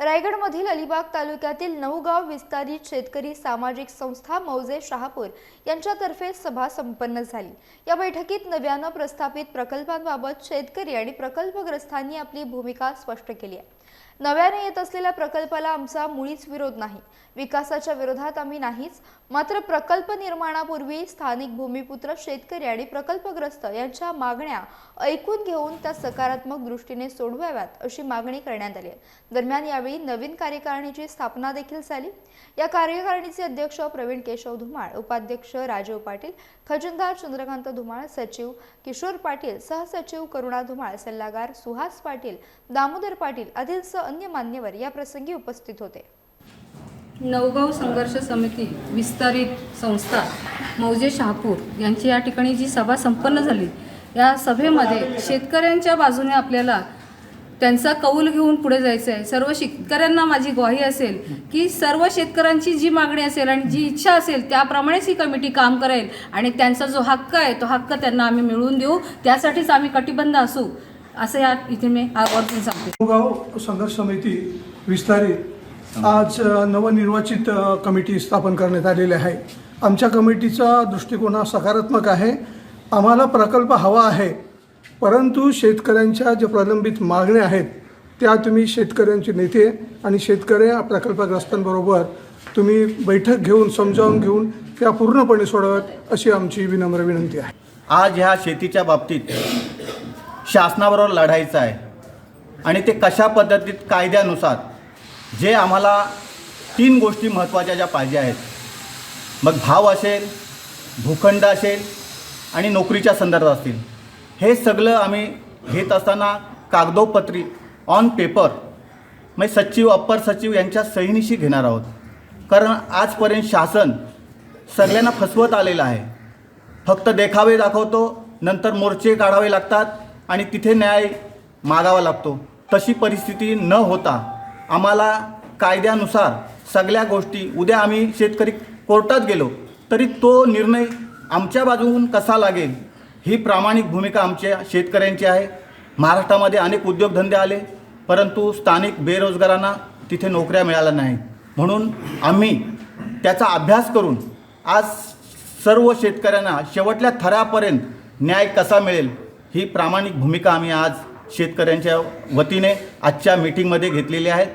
रायगडमधील अलिबाग तालुक्यातील नऊगाव विस्तारित शेतकरी सामाजिक संस्था मौजे शहापूर यांच्यातर्फे सभा संपन्न झाली. या बैठकीत नव्यानं प्रस्थापित प्रकल्पांबाबत शेतकरी आणि प्रकल्पग्रस्तांनी आपली भूमिका स्पष्ट केली आहे. नव्याने येत असलेल्या प्रकल्पाला आमचा मुळीच विरोध नाही. विकासाच्या विरोधात आम्ही नाहीच. मात्र प्रकल्प निर्माणापूर्वी स्थानिक भूमिपुत्र शेतकरी आणि प्रकल्पग्रस्त यांच्या मागण्या ऐकून घेऊन त्या सकारात्मक दृष्टीने सोडवाव्यात अशी मागणी करण्यात आली आहे. दरम्यान यावेळी नवीन कार्यकारिणीची स्थापना देखील झाली. या कार्यकारिणीचे अध्यक्ष प्रवीण केशव धुमाळ उपाध्यक्ष राजीव पाटील खजिनदार चंद्रकांत धुमाळ सचिव किशोर पाटील सहसचिव करुणा धुमाळ सल्लागार सुहास पाटील दामोदर पाटील आदींसह अन्य मान्यवर या प्रसंगी उपस्थित होते. नवगाव संघर्ष समिती विस्तारित संस्था मौजे शहापूर यांची या ठिकाणी जी सभा संपन्न झाली या सभेमध्ये शेतकऱ्यांच्या बाजूने आपल्याला त्यांचा कौल घेऊन पुढे जायचं आहे सर्व शेतकऱ्यांना माझी ग्वाही असेल की सर्व शेतकऱ्यांची जी मागणी असेल आणि जी इच्छा असेल त्याप्रमाणेच ही कमिटी काम करेल आणि त्यांचा जो हक्क आहे तो हक्क त्यांना आम्ही मिळवून देऊ. त्यासाठीच आम्ही कटिबद्ध असू. असं या इथे मी आवर्जून सांगते. गाव संघर्ष समिती विस्तारित आज नवनिर्वाचित कमिटी स्थापन करण्यात आलेली आहे. आमच्या कमिटीचा दृष्टिकोन हा सकारात्मक आहे. आम्हाला प्रकल्प हवा आहे. परंतु शेतकऱ्यांच्या ज्या प्रलंबित मागण्या आहेत त्या तुम्ही शेतकऱ्यांचे नेते आणि शेतकरी प्रकल्पग्रस्तांबरोबर तुम्ही बैठक घेऊन समजावून घेऊन त्या पूर्णपणे सोडवत अशी आमची विनम्र विनंती आहे. आज ह्या शेतीच्या बाबतीत शासनाबरोबर लढायचं आहे. आणि ते कशा पद्धतीत कायद्यानुसार जे आम्हाला तीन गोष्टी महत्त्वाच्या ज्या पाहिजे आहेत. मग भाव असेल भूखंड असेल आणि नोकरीच्या संदर्भात असतील. हे सगळं आम्ही घेत असताना कागदोपत्री ऑन पेपर म्हणजे सचिव अप्पर सचिव यांच्या सहीनिशी घेणार आहोत. कारण आजपर्यंत शासन सगळ्यांना फसवत आलेलं आहे. फक्त देखावे दाखवतो नंतर मोर्चे काढावे लागतात. आणि तिथे न्याय मागावा लागतो. तशी परिस्थिती न होता आम्हाला कायद्यानुसार सगळ्या गोष्टी उद्या आम्ही शेतकरी कोर्टात गेलो तरी तो निर्णय आमच्या बाजूहून कसा लागेल ही प्रामाणिक भूमिका आमच्या शेतकऱ्यांची आहे. महाराष्ट्रामध्ये अनेक उद्योगधंदे आले परंतु स्थानिक बेरोजगारांना तिथे नोकऱ्या मिळाल्या नाही म्हणून आम्ही त्याचा अभ्यास करून आज सर्व शेतकऱ्यांना शेवटल्या थरापर्यंत न्याय कसा मिळेल ही प्रामाणिक भूमिका आम्ही आज शेतकऱ्यांच्या वतीने आजच्या मीटिंगमध्ये घेतलेली आहे